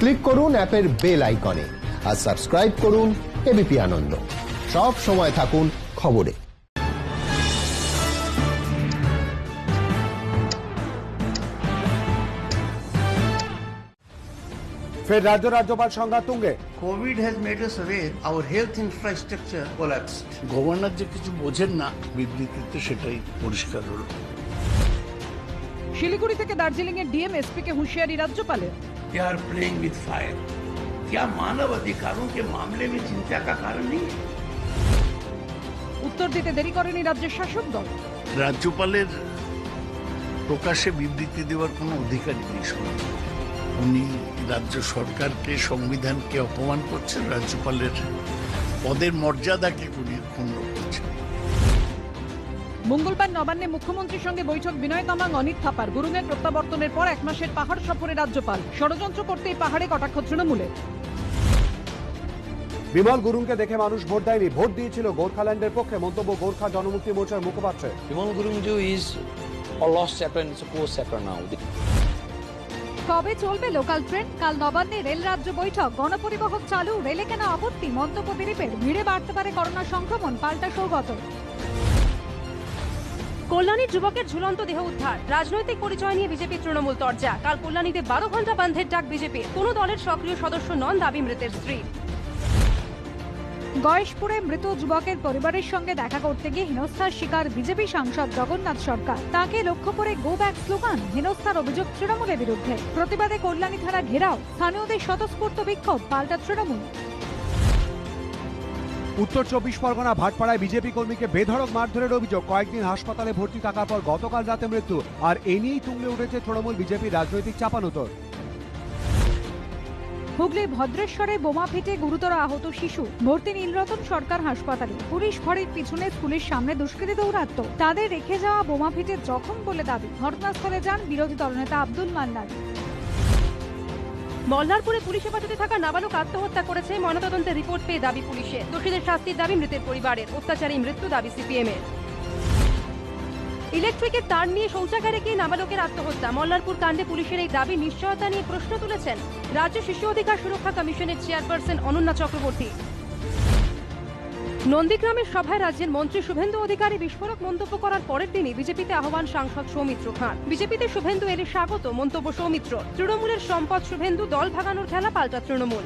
Click করুন অ্যাপের bell আইকনে আর সাবস্ক্রাইব করুন এবিপি আনন্দ। সব সময় থাকুন খবরে। ফের রাজ্য রাজ্যপাল সংঘাত তুঙ্গে। Covid has made us aware our health infrastructure collapsed. Governor যে কিছু বোঝেন না বিবৃতিতে সেটাই পরিষ্কার হলো। শিলিগুড়ি থেকে দার্জিলিং এর ডিএম এসপি কে হুঁশিয়ারি রাজ্যপালের। they are playing with fire क्या मानव अधिकारों के मामले में चिंता का कारण नहीं है উত্তর দিতে দেরি করেনি রাজ্যের শাসক দল রাজ্যপালের প্রকাশ্যে বিবৃতি দেওয়ার কোনো অধিকারই নেই শুনুন উনি রাজ্য সরকারকে সংবিধানকে অপমান করছেন রাজ্যপালের পদের মর্যাদাকে উনি ক্ষুণ্ণ করছেন মঙ্গলবার নবান্নে মুখ্যমন্ত্রীর সঙ্গে বৈঠক বিনয় তামাং অনিত থাপার। গুরুঙের প্রত্যাবর্তনের পর এক মাসের পাহাড় সফরে রাজ্যপাল। ষড়যন্ত্র করতে এই পাহাড়ে কটাক্ষ তৃণমূলে। বিমল গুরুংকে দেখে মানুষ ভোট দেয়নি। ভোট দিয়েছিল গোর্খাল্যান্ডের পক্ষে। মন্তব্য গোর্খা জনমুক্তি মোর্চার মুখপাত্র। বিমল closed chapter কবে চলবে লোকাল ট্রেন কাল নবান্নে রেল রাজ্য বৈঠক। গণপরিবহন চালু রেলে কেনা আপত্তি মন্তব্য দিলীপের ভিড়ে বাড়তে পারে করোনা সংক্রমণ পাল্টা সৌগত কল্যাণীর যুবকের ঝুলন্ত দেহ উদ্ধার। রাজনৈতিক পরিচয় নিয়ে বিজেপি তৃণমূল তরজা। কাল কল্যাণীতে বারো ঘণ্টা বন্ধের ডাক বিজেপি। কোনো দলের সক্রিয় সদস্য নন দাবি মৃতের স্ত্রী। গয়েশপুরে মৃত যুবকের পরিবারের সঙ্গে দেখা করতে গিয়ে হেনস্থার শিকার বিজেপি সাংসদ জগন্নাথ সরকার। তাকে লক্ষ্য করে গো ব্যাক স্লোগান, হেনস্থার অভিযোগ তৃণমূলের বিরুদ্ধে। প্রতিবাদে কল্যাণী থানা ঘেরাও। স্থানীয়দের স্বতঃস্ফূর্ত বিক্ষোভ, পাল্টা তৃণমূল। উত্তর চব্বিশ পরগনা, ভাটপাড়ায় বিজেপি কর্মীকে বেধড়ক মারধরের অভিযোগ। কয়েকদিন হাসপাতালে ভর্তি থাকার পর গতকাল রাতে মৃত্যু। আর এ নিয়েই তুঙ্গে উঠেছে তৃণমূল বিজেপির রাজনৈতিক চাপানোতর। হুগলির ভদ্রেশ্বরে বোমা ফেটে গুরুতর আহত শিশু। ভর্তি নীলরতন সরকার হাসপাতালে। পুলিশ ফাঁড়ির পিছনে স্কুলের সামনে দুষ্কৃতী দৌরাত্ম তাদের রেখে যাওয়া বোমা ফেটে জখম বলে দাবি। ঘটনাস্থলে যান বিরোধী দলনেতা আব্দুল মান্নান। মল্লারপুরে পুলিশ হেফাজতে থাকা নাবালক আত্মহত্যা করেছে ময়নাতদন্তের রিপোর্ট পেয়ে দাবি পুলিশে। দোষীদের শাস্তির দাবি মৃতের পরিবারের। অত্যাচারী মৃত্যু দাবি সিপিএম এর ইলেকট্রিকের তার নিয়ে শৌচাগারে গিয়ে নাবালকের আত্মহত্যা। মল্লারপুর কাণ্ডে পুলিশের এই দাবি নিশ্চয়তা নিয়ে প্রশ্ন তুলেছেন রাজ্য শিশু অধিকার সুরক্ষা কমিশনের চেয়ারপারসন অনন্যা চক্রবর্তী। নন্দীগ্রামের সভায় রাজ্যের মন্ত্রী শুভেন্দু অধিকারী বিস্ফোরক মন্তব্য করার পরের দিনই বিজেপিতে আহ্বান সাংসদ সৌমিত্র খান। বিজেপিতে শুভেন্দু এলে স্বাগত মন্তব্য সৌমিত্র। তৃণমূলের সম্পদ শুভেন্দু দল ভাগানোর খেলা পাল্টা তৃণমূল।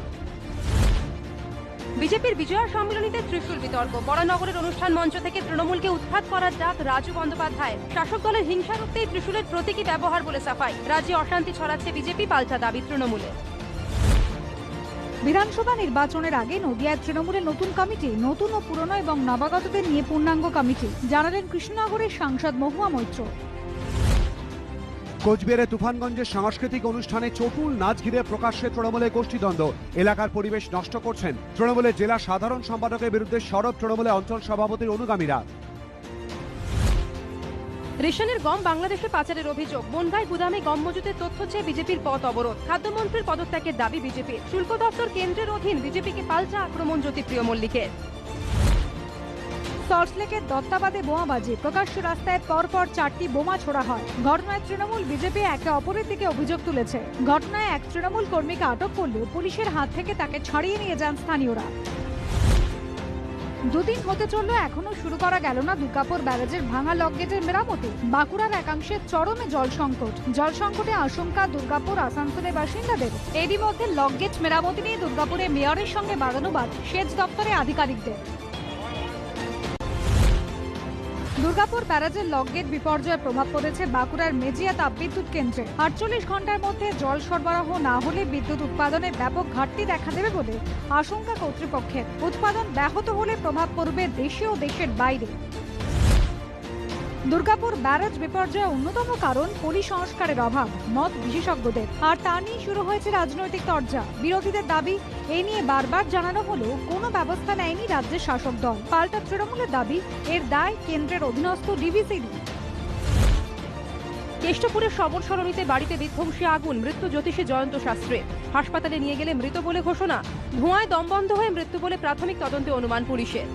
বিজেপির বিজয়া সম্মেলনীতে ত্রিশূল বিতর্ক। বরানগরের অনুষ্ঠান মঞ্চ থেকে তৃণমূলকে উৎখাত করার ডাক রাজু বন্দ্যোপাধ্যায় শাসক দলের হিংসা রুখতেই ত্রিশূলের প্রতীকী ব্যবহার বলে সাফাই। রাজ্যে অশান্তি ছড়াচ্ছে বিজেপি পাল্টা দাবি তৃণমূলে বিধানসভা নির্বাচনের আগে নদিয়ার তৃণমূলের নতুন কমিটি, নতুন ও পুরনো এবং নবাগতদের নিয়ে পূর্ণাঙ্গ কমিটি, জানালেন কৃষ্ণনগরের সাংসদ মহুয়া মৈত্র। কোচবিহারে তুফানগঞ্জের সাংস্কৃতিক অনুষ্ঠানে চটুল নাচ ঘিরে প্রকাশ্যে তৃণমূলের গোষ্ঠীদ্বন্দ্ব এলাকার পরিবেশ নষ্ট করছেন তৃণমূলের জেলা সাধারণ সম্পাদকের বিরুদ্ধে সরব তৃণমূলের অঞ্চল সভাপতির অনুগামীরা। রেশনের গম বাংলাদেশে পাচারের অভিযোগ। বনগাই গুদামে গম মজুতের তথ্য চেয়ে বিজেপির পথ অবরোধ। খাদ্যমন্ত্রীর পদত্যাগের দাবি বিজেপির শুল্ক দপ্তর কেন্দ্রের অধীন বিজেপিকে পাল্টা আক্রমণ জ্যোতিপ্রিয় মল্লিকের। সল্টলেকের দত্তাবাদে বোমাবাজি প্রকাশ্য রাস্তায় পরপর চারটি বোমা ছোড়া হয়। ঘটনায় তৃণমূল বিজেপি একে অপরের দিকে অভিযোগ তুলেছে। ঘটনায় এক তৃণমূল কর্মীকে আটক করলেও পুলিশের হাত থেকে তাকে ছাড়িয়ে নিয়ে যান স্থানীয়রা। দুদিন হতে চলল, এখনও শুরু করা গেল না দুর্গাপুর ব্যারাজের ভাঙা লকগেটের মেরামতি। বাঁকুড়ার একাংশে চরমে জল সংকট। জল সংকটে আশঙ্কা দুর্গাপুর, আসানসোলের বাসিন্দাদের। এরই মধ্যে লকগেট মেরামতি নিয়ে দুর্গাপুরে মেয়রের সঙ্গে বাগানুবাদ সেচ দপ্তরে আধিকারিকদের। দুর্গাপুর ব্যারাজের লকগেট বিপর্যয়ের প্রভাব পড়েছে বাঁকুড়ার মেজিয়া তাপবিদ্যুৎ কেন্দ্রে। আটচল্লিশ ঘণ্টার মধ্যে জল সরবরাহ না হলে বিদ্যুৎ উৎপাদনে ব্যাপক ঘাটতি দেখা দেবে বলে আশঙ্কা কর্তৃপক্ষের। উৎপাদন ব্যাহত হলে প্রভাব পড়বে দেশে ও দেশের বাইরে। দুর্গাপুর ব্যারাজ বিপর্যয়ের অন্যতম কারণ পলি সংস্কারের অভাব মত বিশেষজ্ঞদের। আর তা নিয়ে শুরু হয়েছে রাজনৈতিক তরজা। বিরোধীদের দাবি, এ নিয়ে বারবার জানানো হলেও কোনো ব্যবস্থা নেয়নি রাজ্যের শাসক দল। পাল্টা তৃণমূলের দাবি, এর দায় কেন্দ্রের অধীনস্থ ডিভিসিডি কেষ্টপুরের সবর সরণিতে বাড়িতে বিধ্বংসী আগুন, মৃত্যু জ্যোতিষী জয়ন্ত শাস্ত্রী। হাসপাতালে নিয়ে গেলে মৃত বলে ঘোষণা। ধোঁয়ায় দম বন্ধ হয়ে মৃত্যু বলে প্রাথমিক তদন্তে অনুমান পুলিশের।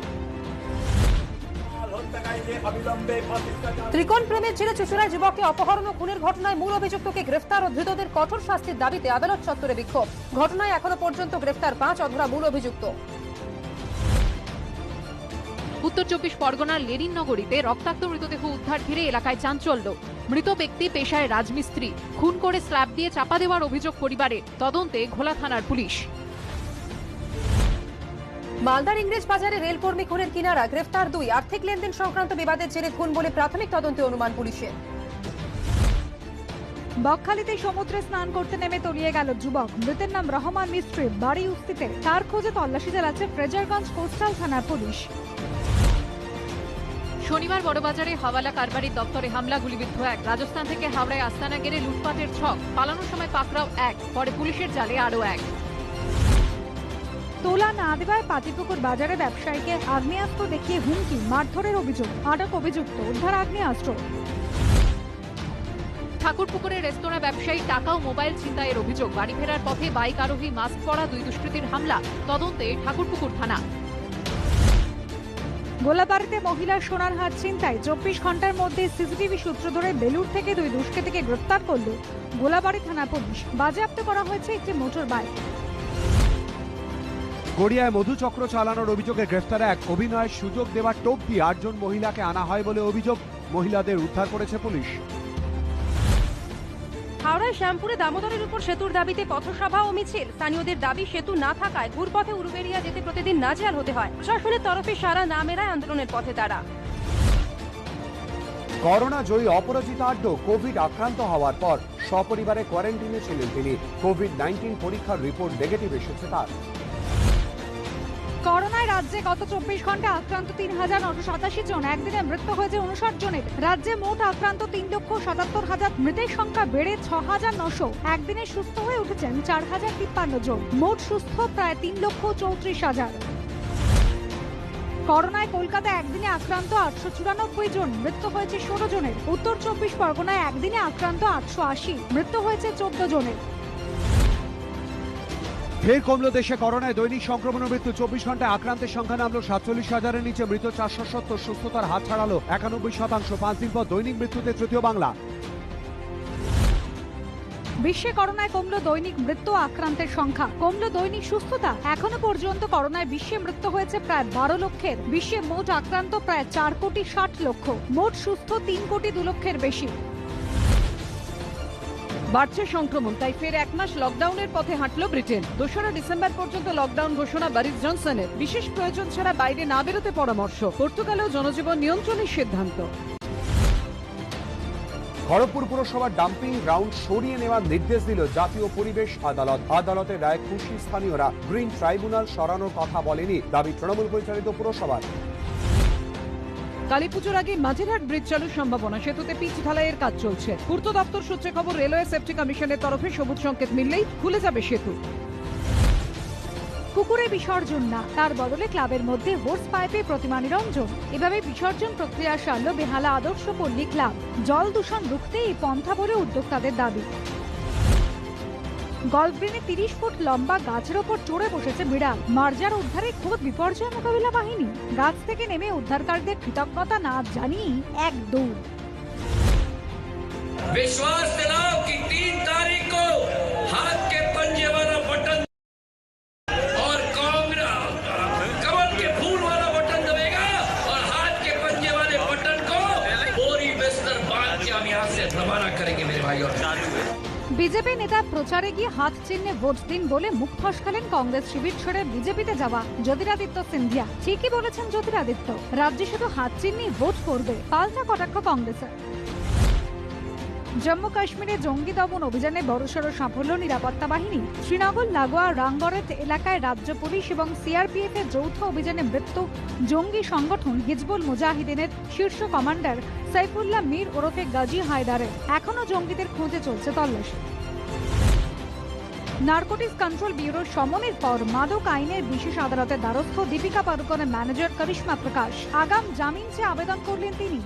ত্রিকোণ প্রেমের জেরে চুচুড়ায় যুবককে অপহরণ ও খুনের ঘটনায় মূল অভিযুক্তকে গ্রেফতার ও ধৃতদের কঠোর শাস্তির দাবিতে আদালত চত্বরে বিক্ষোভ। ঘটনায় এখনও পর্যন্ত গ্রেফতার পাঁচ অধরা মূল অভিযুক্ত। উত্তর চব্বিশ পরগনার লেনিন নগরীতে রক্তাক্ত মৃতদেহ উদ্ধার ঘিরে এলাকায় চাঞ্চল্য। মৃত ব্যক্তি পেশায় রাজমিস্ত্রি। খুন করে স্ল্যাব দিয়ে চাপা দেওয়ার অভিযোগ পরিবারের তদন্তে ঘোলা থানার পুলিশ। মালদার ইংরেজ বাজারে রেলকর্মী খুনের কিনারা গ্রেফতার দুই। আর্থিক লেনদেন সংক্রান্ত বিবাদের জেরে খুন বলে প্রাথমিক তদন্তে অনুমান পুলিশের। বকখালিতে সমুদ্রে স্নান করতে নেমে তলিয়ে গেল যুবক। মৃতের নাম রহমান মিস্ত্রি বাড়ি উস্তিতে। তার খোঁজে তল্লাশি চালাচ্ছে ফ্রেজারগঞ্জ কোস্টাল থানার পুলিশ। শনিবার বড়বাজারে হাওয়ালা কারবারির দপ্তরে হামলা গুলিবিদ্ধ এক। রাজস্থান থেকে হাওড়ায় আস্তানা গেড়ে লুটপাটের ছক। পালানোর সময় পাকড়াও এক পরে পুলিশের জালে আরও এক। তোলা না দেওয়ায় পাতিপুকুর বাজারে ব্যবসায়ীকে আগ্নেয়াস্ত্র দেখিয়ে হুমকি মারধরের অভিযোগ আটক অভিযুক্ত উদ্ধার আগ্নেয়াস্ত্র। ঠাকুরপুকুরের রেস্তোরাঁ ব্যবসায়ী টাকা ও মোবাইল ছিনতাইয়ের অভিযোগ বাড়ি ফেরার পথে বাইক আরোহী মাস্ক পরা দুই দুষ্কৃতীর হামলা তদন্তে ঠাকুরপুকুর থানা। গোলাবাড়িতে মহিলার সোনার হাট ছিনতাই চব্বিশ ঘণ্টার মধ্যে সিসিটিভি সূত্র ধরে বেলুর থেকে দুই দুষ্কৃতীকে গ্রেপ্তার করল গোলাবাড়ি থানা পুলিশ। বাজেয়াপ্ত করা হয়েছে একটি মোটর বাইক গড়িয়ায় মধুচক্র চালানোর অভিযোগে গ্রেফতারে এক অভিনয়ের সুযোগ দেওয়ার টোপ দিয়ে আটজন মহিলাকে আনা হয় বলে অভিযোগ মহিলাদের উদ্ধার করেছে পুলিশ। হাওড়ায় শ্যামপুরে দামোদরের উপর সেতুর দাবিতে পথসভা ও মিছিল। স্থানীয়দের দাবি সেতু না থাকায় ঘুরপথে উরুবেরিয়া যেতে প্রতিদিন নাজেহাল হতে হয়। প্রশাসনের তরফে সারা না মেলায় আন্দোলনের পথে তারা। করোনা জয়ী অপরাজিতা আড্ড কোভিড আক্রান্ত হওয়ার পর সপরিবারে কোয়ারেন্টিনে ছিলেন তিনি। কোভিড নাইন্টিন পরীক্ষার রিপোর্ট নেগেটিভ এসেছে তার। করোনায় রাজ্যে গত চব্বিশ ঘণ্টা আক্রান্ত তিন হাজার নশো সাতাশি জন। একদিনে মৃত্যু হয়েছে উনষাট জনের। রাজ্যে মোট আক্রান্ত তিন লক্ষ সাতাত্তর হাজার। মৃতের সংখ্যা বেড়ে ছ হাজার নশো। একদিনে সুস্থ হয়ে উঠেছেন চার হাজার তিপ্পান্ন জন। মোট সুস্থ প্রায় তিন লক্ষ চৌত্রিশ হাজার। করোনায় কলকাতায় একদিনে আক্রান্ত আটশো চুরানব্বই জন। মৃত্যু হয়েছে ষোলো জনের। উত্তর চব্বিশ পরগনায় একদিনে আক্রান্ত আটশো আশি। মৃত্যু হয়েছে চোদ্দ জনের। ফের কমলো দেশে করোনায় দৈনিক সংক্রমণ মৃত্যু। চব্বিশ ঘন্টায় আক্রান্তের সংখ্যা নামলো সাতচল্লিশ হাজারের নিচে। মৃত চারশো সত্তর, সুস্থতার হাত ছাড়ালো একানব্বই শতাংশ। পাঁচ দিন পর দৈনিক মৃত্যুতে তৃতীয় বাংলা। বিশ্বে করোনায় কমলো দৈনিক মৃত্যু আক্রান্তের সংখ্যা। কমলো দৈনিক সুস্থতা। এখনও পর্যন্ত করোনায় বিশ্বে মৃত্যু হয়েছে প্রায় বারো লক্ষের। বিশ্বে মোট আক্রান্ত প্রায় চার কোটি ষাট লক্ষ। মোট সুস্থ তিন কোটি দু লক্ষের বেশি। বাড়ছে সংক্রমণ, তাই ফের এক মাস লকডাউনের পথে হাঁটল ব্রিটেন। দোসরা ডিসেম্বর পর্যন্ত লকডাউন ঘোষণা বারিস জনসনের। বিশেষ প্রয়োজন ছাড়া বাইরে না বেরোতে পরামর্শ, পর্তুগালেও জনজীবন নিয়ন্ত্রণের সিদ্ধান্ত। খড়গপুর পুরসভার ডাম্পিং গ্রাউন্ড সরিয়ে নেওয়ার নির্দেশ দিল জাতীয় পরিবেশ আদালত। আদালতের রায় খুশি স্থানীয়রা, গ্রিন ট্রাইব্যুনাল সরানোর কথা বলেনি দাবি তৃণমূল পরিচালিত পুরসভার। কালীপুজোর আগে মাঝেরহাট ব্রিজ চালুর সম্ভাবনা। সেতুতে পিচ ঢালাইয়ের কাজ চলছে। পূর্ত দপ্তর সূত্রে খবর, রেলওয়ে সেফটি কমিশনের তরফে সবুজ সংকেত মিললেই খুলে যাবে সেতু। পুকুরে বিসর্জন না, তার বদলে ক্লাবের মধ্যে হোর্স পাইপে প্রতিমা নিরঞ্জন। এভাবে বিসর্জন প্রক্রিয়া সারল বেহালা আদর্শ পল্লী ক্লাব। জল দূষণ রুখতে এই পন্থা বলে উদ্যোক্তাদের দাবি। গল্ফগ্রিনে তিরিশ ফুট লম্বা গাছের ওপর চড়ে বসেছে বিড়াল মার্জার উদ্ধারে খোদ বিপর্যয় মোকাবিলা বাহিনী গাছ থেকে নেমে উদ্ধারকারীদের কৃতজ্ঞতা না জানিয়ে এক দৌড় विश्वास दिलाओ कि तीन तारीख को हाथ के पंजे वाला बटन और कांग्रेस कमल के फूल वाला बटन दबेगा और हाथ के पंजे वाले बटन को बोरी बिस्तर बांध के हम यहाँ से रवाना करेंगे मेरे भाई और বিজেপি নেতা প্রচারে গিয়ে হাত চিহ্নে ভোট দিন বলে মুখ ফসকালেন কংগ্রেস শিবির ছেড়ে বিজেপিতে যাওয়া জ্যোতিরাদিত্য সিন্ধিয়া। ঠিকই বলেছেন জ্যোতিরাদিত্য। রাজ্যে শুধু হাত চিহ্নেই ভোট করবে, পাল্টা কটাক্ষ কংগ্রেসের। জম্মু কাশ্মীরে জঙ্গি দমন অভিযানে বড়সড় সাফল্য, নিরাপত্তা বাহিনী, শ্রীনগর, লাগোয়া রাঙ্গরেথ এলাকায় রাজ্য পুলিশ এবং সিআরপিএফ এর যৌথ অভিযানে মৃত্যু। জঙ্গি সংগঠন হিজবুল মুজাহিদিনের শীর্ষ কমান্ডার সাইফুল্লাহ মীর ওরফে গাজী হায়দারের। এখনও জঙ্গিদের খুঁজে চলছে তল্লাশি। নার্কোটিক্স কন্ট্রোল ব্যুরোর সমনের পর মাদক আইনের বিশেষ আদালতের দ্বারস্থ দীপিকা পাড়ুকনের ম্যানেজার করিশ্মা প্রকাশ। আগাম জামিন চেয়ে আবেদন করলেন তিনি।